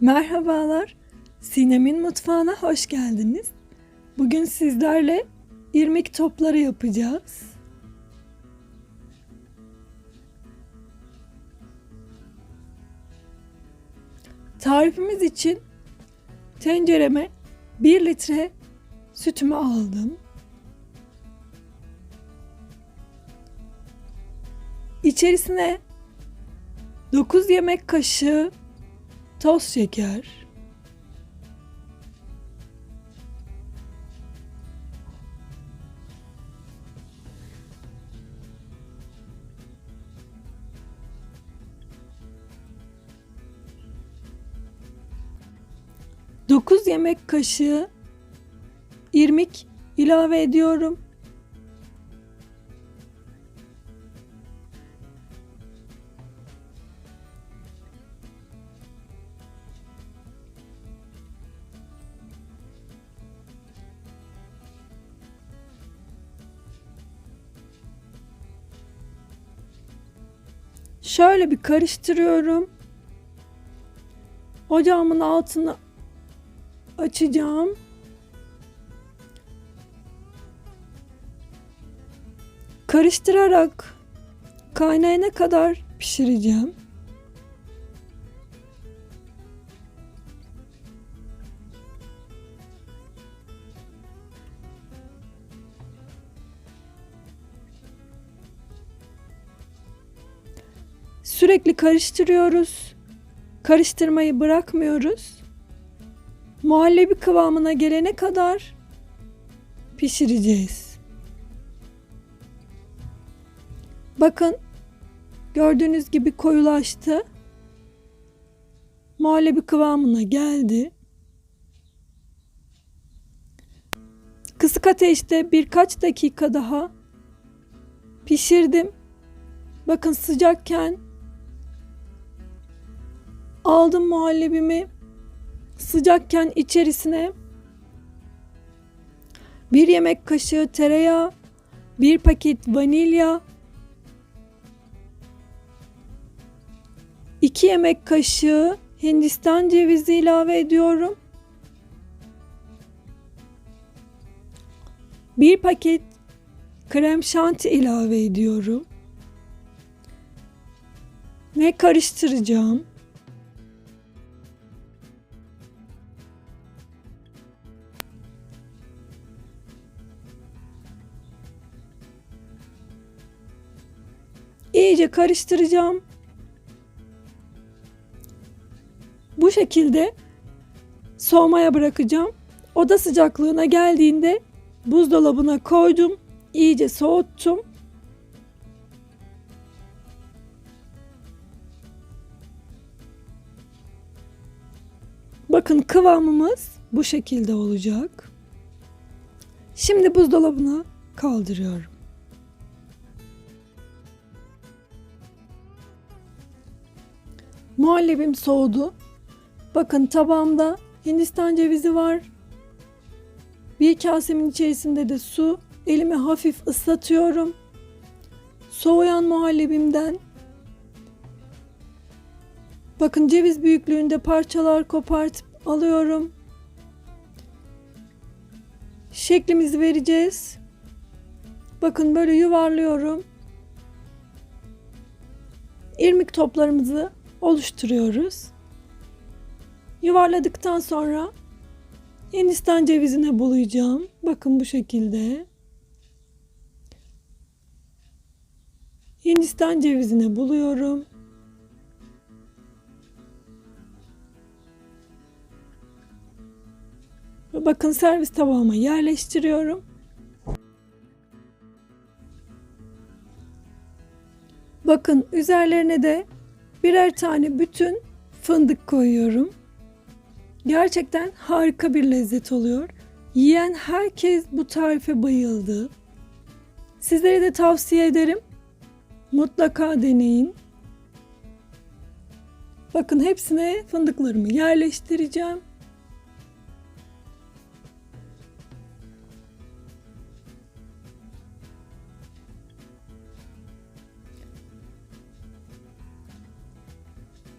Merhabalar, Sinem'in mutfağına hoş geldiniz. Bugün sizlerle irmik topları yapacağız. Tarifimiz için tencereme 1 litre sütümü aldım. İçerisine 9 yemek kaşığı toz şeker, Dokuz yemek kaşığı irmik ilave ediyorum. Şöyle bir karıştırıyorum. Ocağımın altını açacağım. Karıştırarak kaynayana kadar pişireceğim. Sürekli karıştırıyoruz. Karıştırmayı bırakmıyoruz. Muhallebi kıvamına gelene kadar pişireceğiz. Bakın gördüğünüz gibi koyulaştı. Muhallebi kıvamına geldi. Kısık ateşte birkaç dakika daha pişirdim. Bakın sıcakken aldım muhallebimi sıcakken içerisine bir yemek kaşığı tereyağı, bir paket vanilya, iki yemek kaşığı Hindistan cevizi ilave ediyorum. Bir paket krem şanti ilave ediyorum. Ve karıştıracağım. İyice karıştıracağım. Bu şekilde soğumaya bırakacağım. Oda sıcaklığına geldiğinde buzdolabına koydum. İyice soğuttum. Bakın kıvamımız bu şekilde olacak. Şimdi buzdolabına kaldırıyorum. Muhallebim soğudu. Bakın tabağımda Hindistan cevizi var. Bir kasemin içerisinde de su. Elimi hafif ıslatıyorum. Soğuyan muhallebimden bakın ceviz büyüklüğünde parçalar kopartıp alıyorum. Şeklimizi vereceğiz. Bakın böyle yuvarlıyorum. İrmik toplarımızı oluşturuyoruz. Yuvarladıktan sonra Hindistan cevizine bulayacağım. Bakın bu şekilde. Hindistan cevizine buluyorum. Bakın servis tabağıma yerleştiriyorum. Bakın üzerlerine de birer tane bütün fındık koyuyorum. Gerçekten harika bir lezzet oluyor. Yiyen herkes bu tarife bayıldı. Sizlere de tavsiye ederim. Mutlaka deneyin. Bakın hepsine fındıklarımı yerleştireceğim.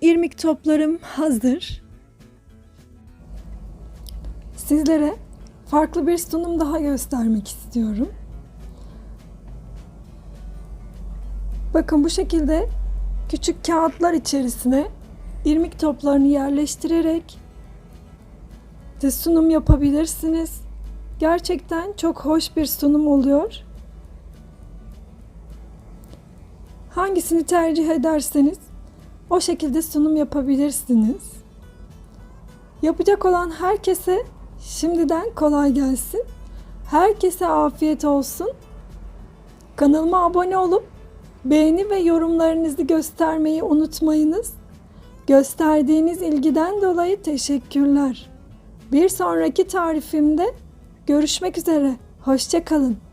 İrmik toplarım hazır. sizlere farklı bir sunum daha göstermek istiyorum. Bakın bu şekilde küçük kağıtlar içerisine irmik toplarını yerleştirerek de sunum yapabilirsiniz. Gerçekten çok hoş bir sunum oluyor. Hangisini tercih ederseniz o şekilde sunum yapabilirsiniz. Yapacak olan herkese şimdiden kolay gelsin. Herkese afiyet olsun. Kanalıma abone olup beğeni ve yorumlarınızı göstermeyi unutmayınız. Gösterdiğiniz ilgiden dolayı teşekkürler. Bir sonraki tarifimde görüşmek üzere. Hoşçakalın.